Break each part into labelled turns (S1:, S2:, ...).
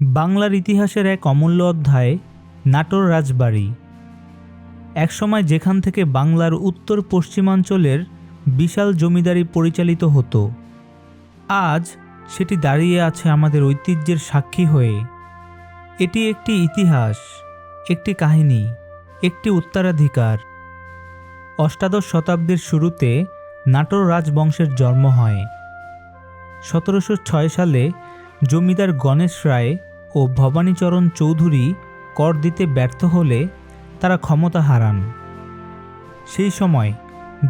S1: বাংলার ইতিহাসের এক অমূল্য অধ্যায়, নাটোর রাজবাড়ি। একসময় যেখান থেকে বাংলার উত্তর পশ্চিমাঞ্চলের বিশাল জমিদারি পরিচালিত হতো, আজ সেটি দাঁড়িয়ে আছে আমাদের ঐতিহ্যের সাক্ষী হয়ে। এটি একটি ইতিহাস, একটি কাহিনী, একটি উত্তরাধিকার। অষ্টাদশ শতাব্দীর শুরুতে নাটোর রাজবংশের জন্ম হয়। সতেরোশো ছয় সালে জমিদার গণেশ রায় ও ভবানীচরণ চৌধুরী কর দিতে ব্যর্থ হলে তারা ক্ষমতা হারান। সেই সময়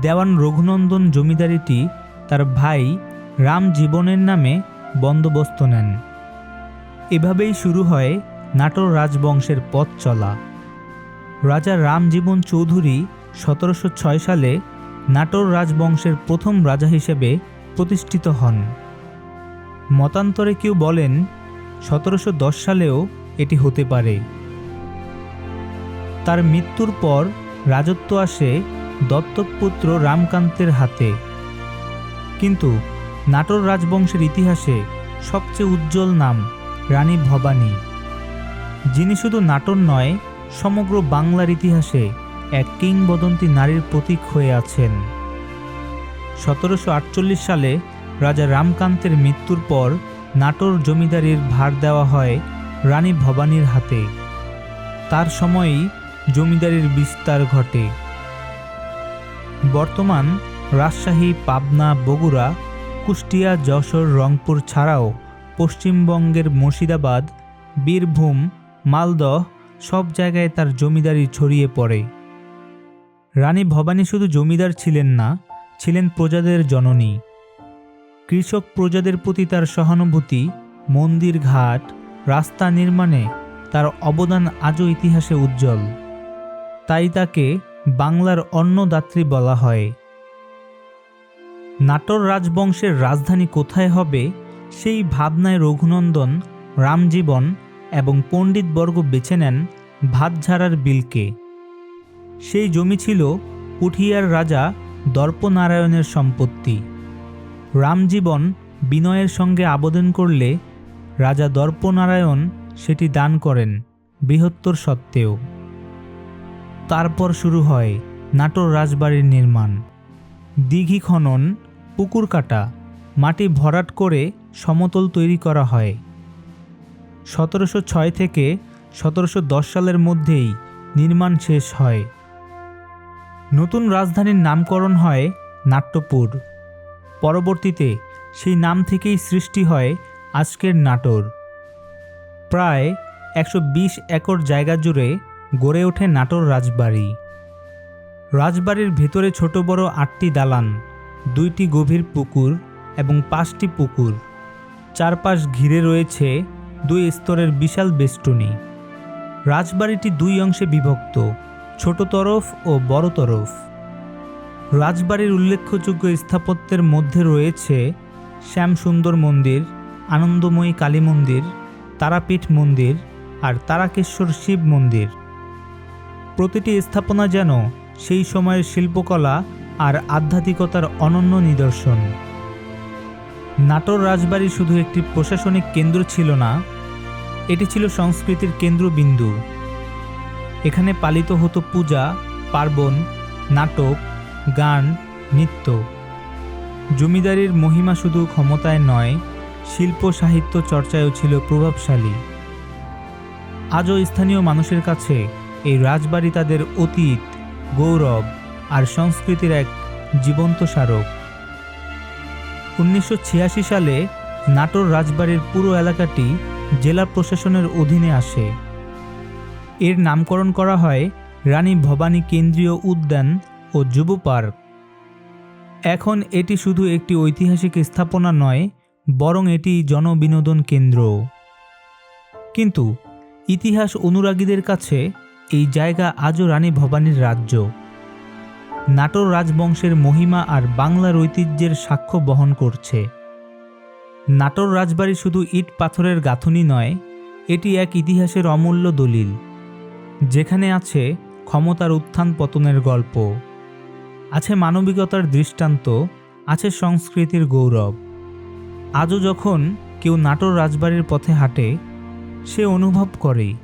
S1: দেওয়ান রঘুনন্দন জমিদারিটি তার ভাই রাম জীবনের নামে বন্দোবস্ত নেন। এভাবেই শুরু হয় নাটোর রাজবংশের পথ চলা। রাজা রামজীবন চৌধুরী সতেরোশো ছয় সালে নাটোর রাজবংশের প্রথম রাজা হিসেবে প্রতিষ্ঠিত হন। মতান্তরে কেউ বলেন সতেরোশো দশ সালেও এটি হতে পারে। তার মৃত্যুর পর রাজত্ব আসে দত্তক পুত্র রামকান্তের হাতে। কিন্তু নাটোর রাজবংশের ইতিহাসে সবচেয়ে উজ্জ্বল নাম রানী ভবানী, যিনি শুধু নাটোর নয়, সমগ্র বাংলার ইতিহাসে এক কিংবদন্তি নারীর প্রতীক হয়ে আছেন। সতেরোশো আটচল্লিশ সালে রাজা রামকান্তের মৃত্যুর পর নাটোর জমিদারির ভার দেওয়া হয় রানী ভবানীর হাতে। তার সময়েই জমিদারির বিস্তার ঘটে। বর্তমান রাজশাহী, পাবনা, বগুড়া, কুষ্টিয়া, যশোর, রংপুর ছাড়াও পশ্চিমবঙ্গের মুর্শিদাবাদ, বীরভূম, মালদহ সব জায়গায় তার জমিদারি ছড়িয়ে পড়ে। রানী ভবানী শুধু জমিদার ছিলেন না, ছিলেন প্রজাদের জননী। কৃষক প্রজাদের প্রতি তার সহানুভূতি, মন্দির ঘাট, রাস্তা নির্মাণে তার অবদান আজও ইতিহাসে উজ্জ্বল। তাই তাকে বাংলার অন্নদাত্রী বলা হয়। নাটোর রাজবংশের রাজধানী কোথায় হবে, সেই ভাবনায় রঘুনন্দন, রামজীবন এবং পণ্ডিতবর্গ বেছে নেন ভাতঝাড়ার বিলকে। সেই জমি ছিল পুঠিয়ার রাজা দর্পনারায়ণের সম্পত্তি। রামজীবন বিনয়ের সঙ্গে আবেদন করলে রাজা দর্পনারায়ণ সেটি দান করেন বৃহত্তর সত্ত্বেও। তারপর শুরু হয় নাটোর রাজবাড়ির নির্মাণ। দিঘি খনন, পুকুর কাটা, মাটি ভরাট করে সমতল তৈরি করা হয়। সতেরোশো ছয় থেকে সতেরোশো দশ সালের মধ্যেই নির্মাণ শেষ হয়। নতুন রাজধানীর নামকরণ হয় নাট্যপুর। পরবর্তীতে সেই নাম থেকেই সৃষ্টি হয় আজকের নাটোর। প্রায় একশো বিশ একর জায়গা জুড়ে গড়ে ওঠে নাটোর রাজবাড়ি। রাজবাড়ির ভেতরে ছোট বড় আটটি দালান, দুইটি গভীর পুকুর এবং পাঁচটি পুকুর। চারপাশ ঘিরে রয়েছে দুই স্তরের বিশাল বেষ্টনী। রাজবাড়িটি দুই অংশে বিভক্ত, ছোট তরফ ও বড় তরফ। রাজবাড়ির উল্লেখযোগ্য স্থাপত্যের মধ্যে রয়েছে শ্যামসুন্দর মন্দির, আনন্দময়ী কালী মন্দির, তারাপীঠ মন্দির আর তারাকেশ্বর শিব মন্দির। প্রতিটি স্থাপনা যেন সেই সময়ের শিল্পকলা আর আধ্যাত্মিকতার অনন্য নিদর্শন। নাটোর রাজবাড়ি শুধু একটি প্রশাসনিক কেন্দ্র ছিল না, এটি ছিল সংস্কৃতির কেন্দ্রবিন্দু। এখানে পালিত হতো পূজা, পার্বণ, নাটক গান, নৃত্য। জমিদারির মহিমা শুধু ক্ষমতায় নয়, শিল্প সাহিত্য চর্চায়ও ছিল প্রভাবশালী। আজও স্থানীয় মানুষের কাছে এই রাজবাড়ি তাদের অতীত, গৌরব আর সংস্কৃতির এক জীবন্ত স্মারক। উনিশশো ছিয়াশি সালে নাটোর রাজবাড়ির পুরো এলাকাটি জেলা প্রশাসনের অধীনে আসে। এর নামকরণ করা হয় রানী ভবানী কেন্দ্রীয় উদ্যান ও যুব পার্ক। এখন এটি শুধু একটি ঐতিহাসিক স্থাপনা নয়, বরং এটি জনবিনোদন কেন্দ্র। কিন্তু ইতিহাস অনুরাগীদের কাছে এই জায়গা আজও রানী ভবানীর রাজ্য। নাটোর রাজবংশের মহিমা আর বাংলার ঐতিহ্যের সাক্ষ্য বহন করছে। নাটোর রাজবাড়ি শুধু ইট পাথরের গাঁথুনি নয়, এটি এক ইতিহাসের অমূল্য দলিল। যেখানে আছে ক্ষমতার উত্থান পতনের গল্প। আছে মানবিকতার দৃষ্টান্ত, আছে সংস্কৃতির গৌরব। আজও যখন কেউ নাটোর রাজবাড়ির পথে হাঁটে, সে অনুভব করে,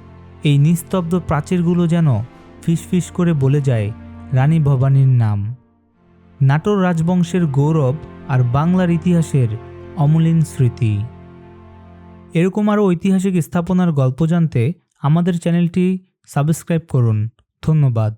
S1: এই নিস্তব্ধ প্রাচীরগুলো যেন ফিসফিস করে বলে যায় রানী ভবানীর নাম। নাটোর রাজবংশের গৌরব আর বাংলার ইতিহাসের অমলিন স্মৃতি। এরকম আরও ঐতিহাসিক স্থাপনার গল্প জানতে আমাদের চ্যানেলটি সাবস্ক্রাইব করুন। ধন্যবাদ।